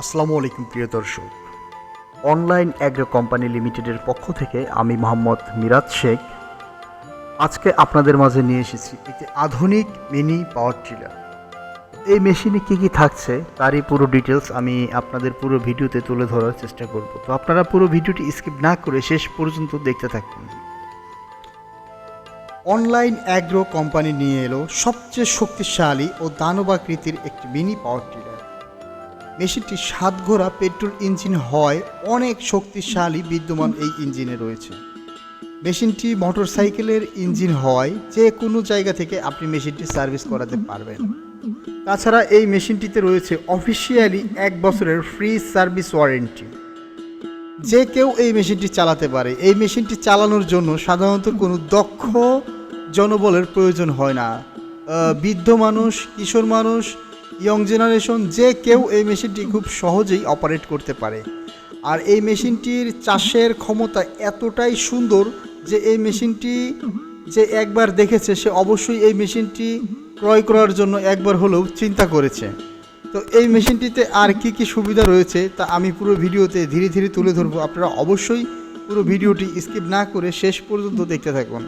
আসসালামু আলাইকুম, প্রিয় দর্শক। অনলাইন অ্যাগ্রো কোম্পানি লিমিটেডের পক্ষ থেকে আমি মোহাম্মদ মিরাজ শেখ। আজকে আপনাদের মাঝে নিয়ে এসেছি একটি আধুনিক মিনি পাওয়ার টিলার। এই মেশিনে কী কী থাকছে তারই পুরো ডিটেলস আমি আপনাদের পুরো ভিডিওতে তুলে ধরার চেষ্টা করব। তো আপনারা পুরো ভিডিওটি স্কিপ না করে শেষ পর্যন্ত দেখতে থাকুন। অনলাইন অ্যাগ্রো কোম্পানি নিয়ে এলো সবচেয়ে শক্তিশালী ও দানবাকৃতির একটি মিনি পাওয়ার টিলার। মেশিনটি সাত ঘোড়া পেট্রোল ইঞ্জিন হয়, অনেক শক্তিশালী বিদ্যমান এই ইঞ্জিনে রয়েছে। মেশিনটি মোটরসাইকেলের ইঞ্জিন হয়, যে কোনো জায়গা থেকে আপনি মেশিনটি সার্ভিস করাতে পারবেন। তাছাড়া এই মেশিনটিতে রয়েছে অফিসিয়ালি এক বছরের ফ্রি সার্ভিস ওয়ারেন্টি। যে কেউ এই মেশিনটি চালাতে পারে, এই মেশিনটি চালানোর জন্য সাধারণত কোনো দক্ষ জনবলের প্রয়োজন হয় না। বৃদ্ধ মানুষ, কিশোর মানুষ ইয়ং জেনারেশন যে কেউ এই মেশিনটি খুব সহজেই অপারেট করতে পারে। আর এই মেশিনটির চাষের ক্ষমতা এতটাই সুন্দর যে এই মেশিনটি যে একবার দেখেছে, সে অবশ্যই এই মেশিনটি ক্রয় করার জন্য একবার হলেও চিন্তা করেছে। তো এই মেশিনটিতে আর কি কি সুবিধা রয়েছে, তা আমি পুরো ভিডিওতে ধীরে ধীরে তুলে ধরবো। আপনারা অবশ্যই পুরো ভিডিওটি স্কিপ না করে শেষ পর্যন্ত দেখতে থাকুন।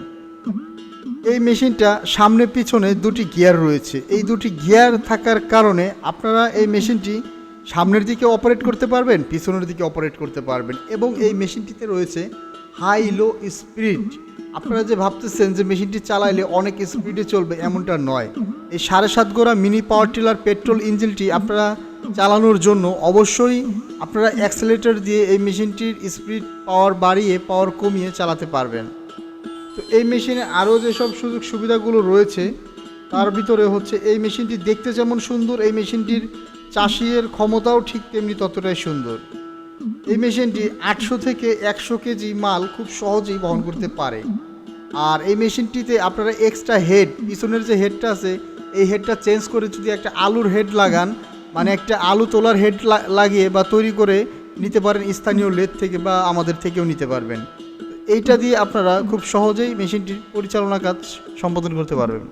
এই মেশিনটা সামনে পিছনে দুটি গিয়ার রয়েছে। এই দুটি গিয়ার থাকার কারণে আপনারা এই মেশিনটি সামনের দিকে অপারেট করতে পারবেন, পিছনের দিকে অপারেট করতে পারবেন এবং এই মেশিনটিতে রয়েছে হাই লো স্পিড। আপনারা যে ভাবতেছেন যে মেশিনটি চালাইলে অনেক স্পিডে চলবে, এমনটা নয়। এই সাড়ে সাত গোড়া মিনি পাওয়ার টিলার পেট্রোল ইঞ্জিনটি আপনারা চালানোর জন্য অবশ্যই আপনারা অ্যাক্সেলেটর দিয়ে এই মেশিনটির স্পিড পাওয়ার বাড়িয়ে, পাওয়ার কমিয়ে চালাতে পারবেন। তো এই মেশিনে আরও যেসব সুযোগ সুবিধাগুলো রয়েছে, তার ভিতরে হচ্ছে এই মেশিনটি দেখতে যেমন সুন্দর, এই মেশিনটির চাষির ক্ষমতাও ঠিক তেমনি ততটাই সুন্দর। এই মেশিনটি আটশো থেকে একশো কেজি মাল খুব সহজেই বহন করতে পারে। আর এই মেশিনটিতে আপনারা এক্সট্রা হেড পিছনের যে হেডটা আছে, এই হেডটা চেঞ্জ করে যদি একটা আলুর হেড লাগান মানে একটা আলু তোলার হেড লাগিয়ে বা তৈরি করে নিতে পারেন স্থানীয় লেদ থেকে বা আমাদের থেকেও নিতে পারবেন। এইটা দিয়ে আপনারা খুব সহজেই মেশিনটির পরিচালনা কাজ সম্পাদন করতে পারবেন।